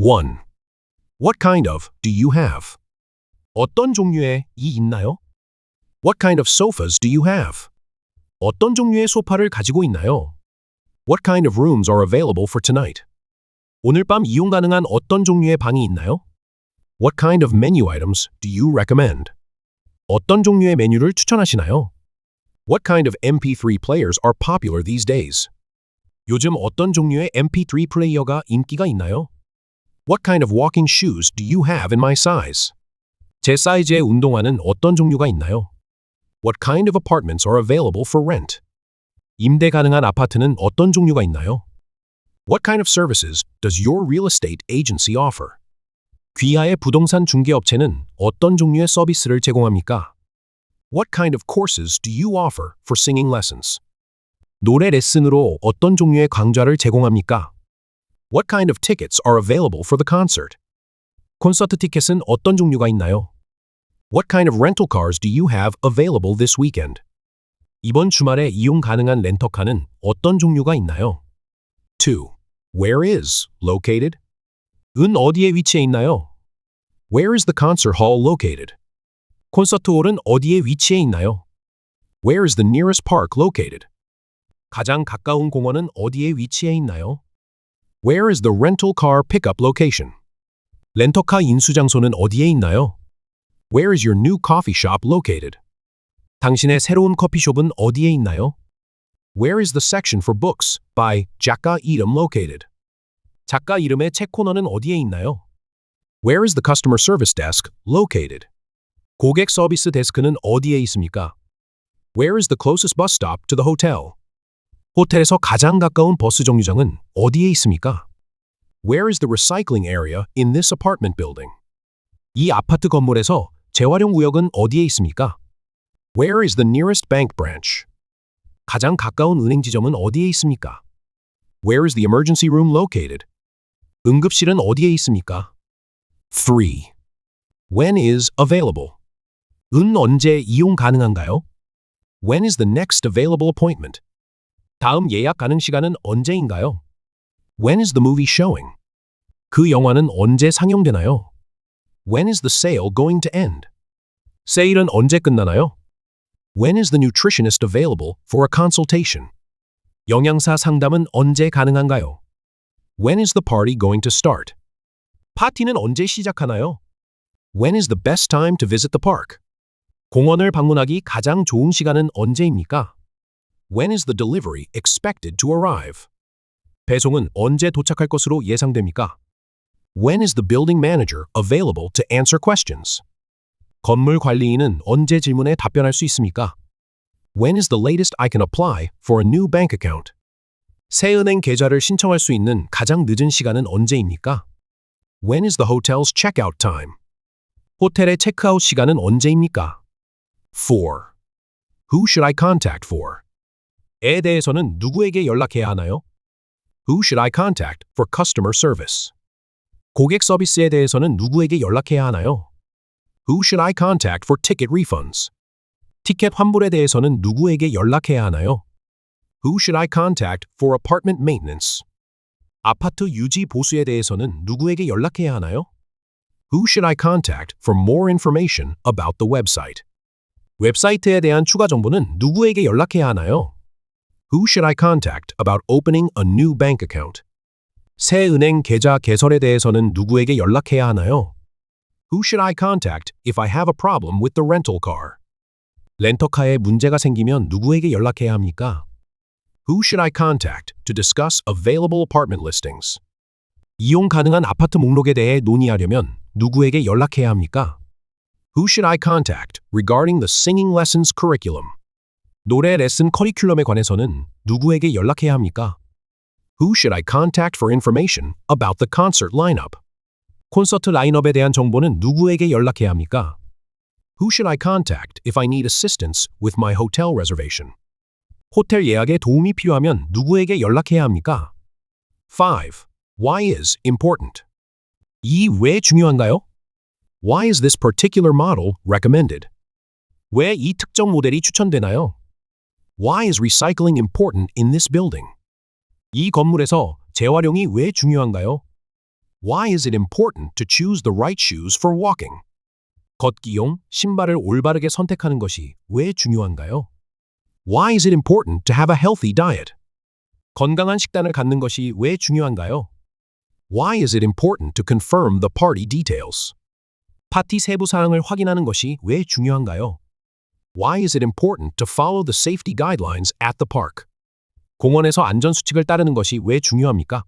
1. What kind of do you have? 어떤 종류의 이 있나요? What kind of sofas do you have? 어떤 종류의 소파를 가지고 있나요? What kind of rooms are available for tonight? 오늘 밤 이용 가능한 어떤 종류의 방이 있나요? What kind of menu items do you recommend? 어떤 종류의 메뉴를 추천하시나요? What kind of MP3 players are popular these days? 요즘 어떤 종류의 MP3 플레이어가 인기가 있나요? What kind of walking shoes do you have in my size? 제 사이즈의 운동화는 어떤 종류가 있나요? What kind of apartments are available for rent? 임대 가능한 아파트는 어떤 종류가 있나요? What kind of services does your real estate agency offer? 귀하의 부동산 중개업체는 어떤 종류의 서비스를 제공합니까? What kind of courses do you offer for singing lessons? 노래 레슨으로 어떤 종류의 강좌를 제공합니까? What kind of tickets are available for the concert? 콘서트 티켓은 어떤 종류가 있나요? What kind of rental cars do you have available this weekend? 이번 주말에 이용 가능한 렌터카는 어떤 종류가 있나요? 2. Where is located? 은 어디에 위치해 있나요? Where is the concert hall located? 콘서트 홀은 어디에 위치해 있나요? Where is the nearest park located? 가장 가까운 공원은 어디에 위치해 있나요? Where is the rental car pickup location? 렌터카 인수 장소는 어디에 있나요? Where is your new coffee shop located? 당신의 새로운 커피숍은 어디에 있나요? Where is the section for books by 작가 이름 located? 작가 이름의 책 코너는 어디에 있나요? Where is the customer service desk located? 고객 서비스 데스크는 어디에 있습니까? Where is the closest bus stop to the hotel? 호텔에서 가장 가까운 버스 정류장은 어디에 있습니까? Where is the recycling area in this apartment building? 이 아파트 건물에서 재활용 구역은 어디에 있습니까? Where is the nearest bank branch? 가장 가까운 은행 지점은 어디에 있습니까? Where is the emergency room located? 응급실은 어디에 있습니까? 3. When is available? 은 언제 이용 가능한가요? When is the next available appointment? 다음 예약 가능 시간은 언제인가요? When is the movie showing? 그 영화는 언제 상영되나요? When is the sale going to end? 세일은 언제 끝나나요? When is the nutritionist available for a consultation? 영양사 상담은 언제 가능한가요? When is the party going to start? 파티는 언제 시작하나요? When is the best time to visit the park? 공원을 방문하기 가장 좋은 시간은 언제입니까? When is the delivery expected to arrive? 배송은 언제 도착할 것으로 예상됩니까? When is the building manager available to answer questions? 건물 관리인은 언제 질문에 답변할 수 있습니까? When is the latest I can apply for a new bank account? 새 은행 계좌를 신청할 수 있는 가장 늦은 시간은 언제입니까? When is the hotel's checkout time? 호텔의 체크아웃 시간은 언제입니까? 4. Who should I contact for? 에 대해서는 누구에게 연락해야 하나요? Who should I contact for customer service? 고객 서비스에 대해서는 누구에게 연락해야 하나요? Who should I contact for ticket refunds? 티켓 환불에 대해서는 누구에게 연락해야 하나요? Who should I contact for apartment maintenance? 아파트 유지 보수에 대해서는 누구에게 연락해야 하나요? Who should I contact for more information about the website? 웹사이트에 대한 추가 정보는 누구에게 연락해야 하나요? Who should I contact about opening a new bank account? 새 은행 계좌 개설에 대해서는 누구에게 연락해야 하나요? Who should I contact if I have a problem with the rental car? 렌터카에 문제가 생기면 누구에게 연락해야 합니까? Who should I contact to discuss available apartment listings? 이용 가능한 아파트 목록에 대해 논의하려면 누구에게 연락해야 합니까? Who should I contact regarding the singing lessons curriculum? 노래 레슨 커리큘럼에 관해서는 누구에게 연락해야 합니까? Who should I contact for information about the concert lineup? 콘서트 라인업에 대한 정보는 누구에게 연락해야 합니까? Who should I contact if I need assistance with my hotel reservation? 호텔 예약에 도움이 필요하면 누구에게 연락해야 합니까? 5. Why is important? 이 왜 중요한가요? Why is this particular model recommended? 왜 이 특정 모델이 추천되나요? Why is recycling important in this building? 이 건물에서 재활용이 왜 중요한가요? Why is it important to choose the right shoes for walking? 걷기용 신발을 올바르게 선택하는 것이 왜 중요한가요? Why is it important to have a healthy diet? 건강한 식단을 갖는 것이 왜 중요한가요? Why is it important to confirm the party details? 파티 세부 사항을 확인하는 것이 왜 중요한가요? Why is it important to follow the safety guidelines at the park? 공원에서 안전 수칙을 따르는 것이 왜 중요합니까?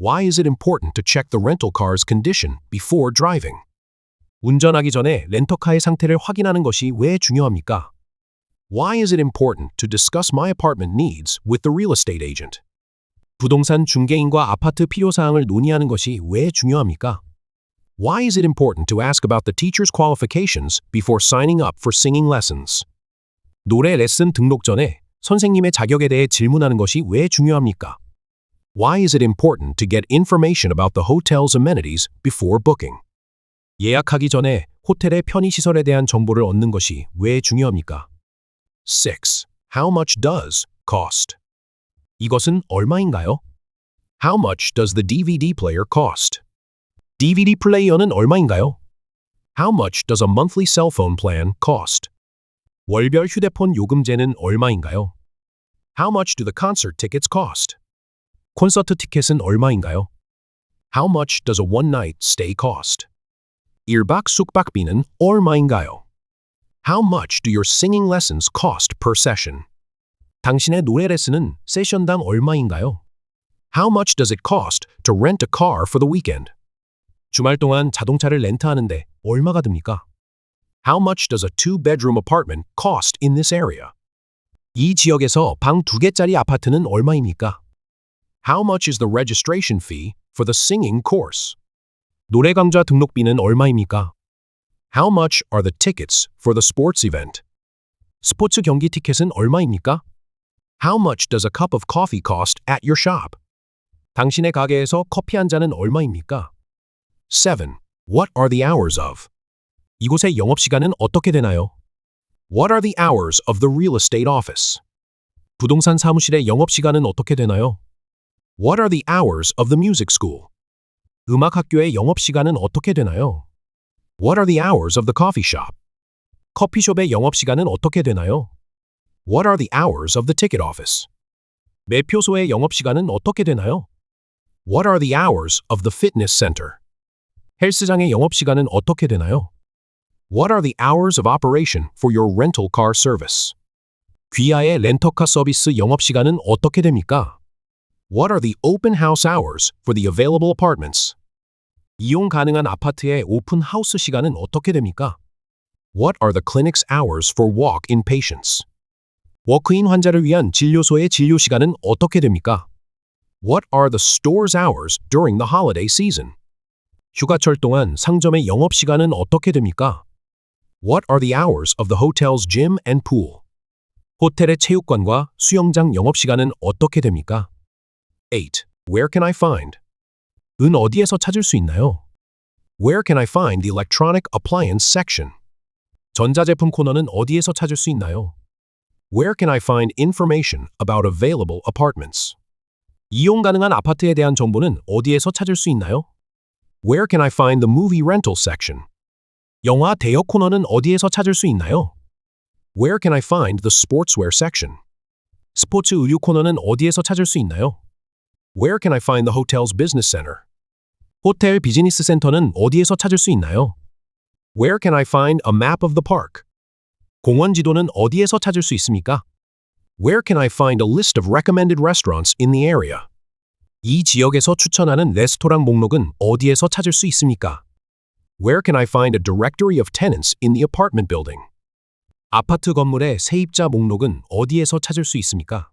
Why is it important to check the rental car's condition before driving? 운전하기 전에 렌터카의 상태를 확인하는 것이 왜 중요합니까? Why is it important to discuss my apartment needs with the real estate agent? 부동산 중개인과 아파트 필요 사항을 논의하는 것이 왜 중요합니까? Why is it important to ask about the teacher's qualifications before signing up for singing lessons? 노래 레슨 등록 전에 선생님의 자격에 대해 질문하는 것이 왜 중요합니까? Why is it important to get information about the hotel's amenities before booking? 예약하기 전에 호텔의 편의시설에 대한 정보를 얻는 것이 왜 중요합니까? 6. How much does cost? 이것은 얼마인가요? How much does the DVD player cost? DVD 플레이어는 얼마인가요? How much does a monthly cell phone plan cost? 월별 휴대폰 요금제는 얼마인가요? How much do the concert tickets cost? 콘서트 티켓은 얼마인가요? How much does a one-night stay cost? 1박 숙박비는 얼마인가요? How much do your singing lessons cost per session? 당신의 노래 레슨은 세션당 얼마인가요? How much does it cost to rent a car for the weekend? 주말 동안 자동차를 렌트하는데 얼마가 듭니까? How much does a two-bedroom apartment cost in this area? 이 지역에서 방 두 개짜리 아파트는 얼마입니까? How much is the registration fee for the singing course? 노래 강좌 등록비는 얼마입니까? How much are the tickets for the sports event? 스포츠 경기 티켓은 얼마입니까? How much does a cup of coffee cost at your shop? 당신의 가게에서 커피 한 잔은 얼마입니까? 7. What are the hours of? 이곳의 영업시간은 어떻게 되나요? What are the hours of the real estate office? 부동산 사무실의 영업시간은 어떻게 되나요? What are the hours of the music school? 음악 학교의 영업시간은 어떻게 되나요? What are the hours of the coffee shop? 커피숍의 영업시간은 어떻게 되나요? What are the hours of the ticket office? 매표소의 영업시간은 어떻게 되나요? What are the hours of the fitness center? 헬스장의 영업시간은 어떻게 되나요? What are the hours of operation for your rental car service? 귀하의 렌터카 서비스 영업시간은 어떻게 됩니까? What are the open house hours for the available apartments? 이용 가능한 아파트의 오픈 하우스 시간은 어떻게 됩니까? What are the clinic's hours for walk-in patients? 워크인 환자를 위한 진료소의 진료 시간은 어떻게 됩니까? What are the store's hours during the holiday season? 휴가철 동안 상점의 영업 시간은 어떻게 됩니까? What are the hours of the hotel's gym and pool? 호텔의 체육관과 수영장 영업 시간은 어떻게 됩니까? 8. Where can I find? 은 어디에서 찾을 수 있나요? Where can I find the electronic appliance section? 전자제품 코너는 어디에서 찾을 수 있나요? Where can I find information about available apartments? 이용 가능한 아파트에 대한 정보는 어디에서 찾을 수 있나요? Where can I find the movie rental section? 영화 대여 코너는 어디에서 찾을 수 있나요? Where can I find the sportswear section? 스포츠 의류 코너는 어디에서 찾을 수 있나요? Where can I find the hotel's business center? 호텔 비즈니스 센터는 어디에서 찾을 수 있나요? Where can I find a map of the park? 공원 지도는 어디에서 찾을 수 있습니까? Where can I find a list of recommended restaurants in the area? 이 지역에서 추천하는 레스토랑 목록은 어디에서 찾을 수 있습니까? Where can I find a directory of tenants in the apartment building? 아파트 건물의 세입자 목록은 어디에서 찾을 수 있습니까?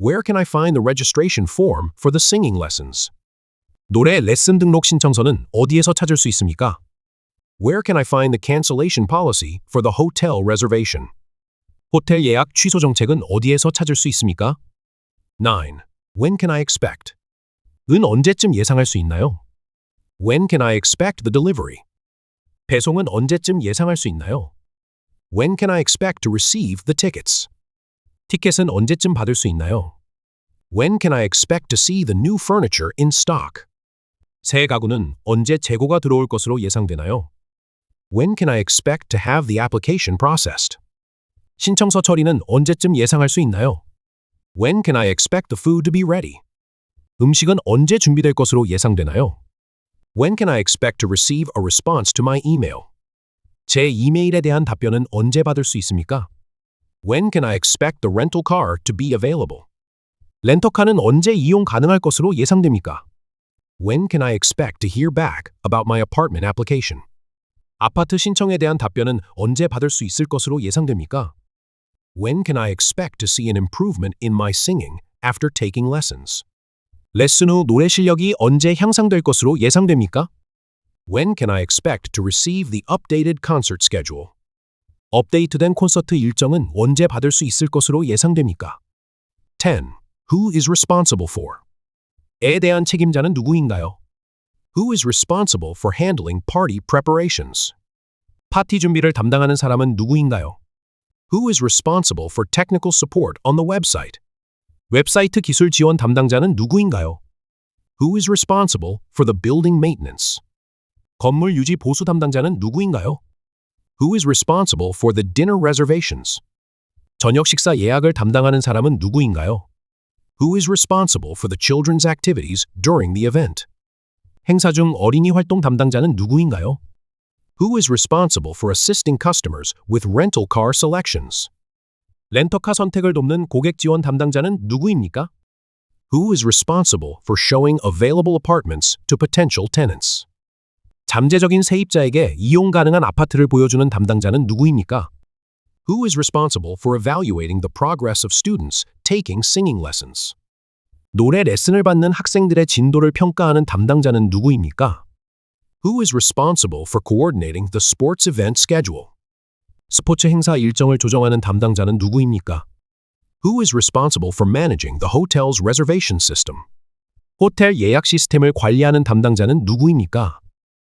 Where can I find the registration form for the singing lessons? 노래 레슨 등록 신청서는 어디에서 찾을 수 있습니까? Where can I find the cancellation policy for the hotel reservation? 호텔 예약 취소 정책은 어디에서 찾을 수 있습니까? 9. When can I expect? 은 언제쯤 예상할 수 있나요? When can I expect the delivery? 배송은 언제쯤 예상할 수 있나요? When can I expect to receive the tickets? 티켓은 언제쯤 받을 수 있나요? When can I expect to see the new furniture in stock? 새 가구는 언제 재고가 들어올 것으로 예상되나요? When can I expect to have the application processed? 신청서 처리는 언제쯤 예상할 수 있나요? When can I expect the food to be ready? 음식은 언제 준비될 것으로 예상되나요? When can I expect to receive a response to my email? 제 이메일에 대한 답변은 언제 받을 수 있습니까? When can I expect the rental car to be available? 렌터카는 언제 이용 가능할 것으로 예상됩니까? When can I expect to hear back about my apartment application? 아파트 신청에 대한 답변은 언제 받을 수 있을 것으로 예상됩니까? When can I expect to see an improvement in my singing after taking lessons? 레슨 후 노래 실력이 언제 향상될 것으로 예상됩니까? When can I expect to receive the updated concert schedule? 업데이트된 콘서트 일정은 언제 받을 수 있을 것으로 예상됩니까? 10. Who is responsible for? 에 대한 책임자는 누구인가요? Who is responsible for handling party preparations? 파티 준비를 담당하는 사람은 누구인가요? Who is responsible for technical support on the website? 웹사이트 기술 지원 담당자는 누구인가요? Who is responsible for the building maintenance? 건물 유지 보수 담당자는 누구인가요? Who is responsible for the dinner reservations? 저녁 식사 예약을 담당하는 사람은 누구인가요? Who is responsible for the children's activities during the event? 행사 중 어린이 활동 담당자는 누구인가요? Who is responsible for assisting customers with rental car selections? 렌터카 선택을 돕는 고객 지원 담당자는 누구입니까? Who is responsible for showing available apartments to potential tenants? 잠재적인 세입자에게 이용 가능한 아파트를 보여주는 담당자는 누구입니까? Who is responsible for evaluating the progress of students taking singing lessons? 노래 레슨을 받는 학생들의 진도를 평가하는 담당자는 누구입니까? Who is responsible for coordinating the sports event schedule? 스포츠 행사 일정을 조정하는 담당자는 누구입니까? Who is responsible for managing the hotel's reservation system? 호텔 예약 시스템을 관리하는 담당자는 누구입니까?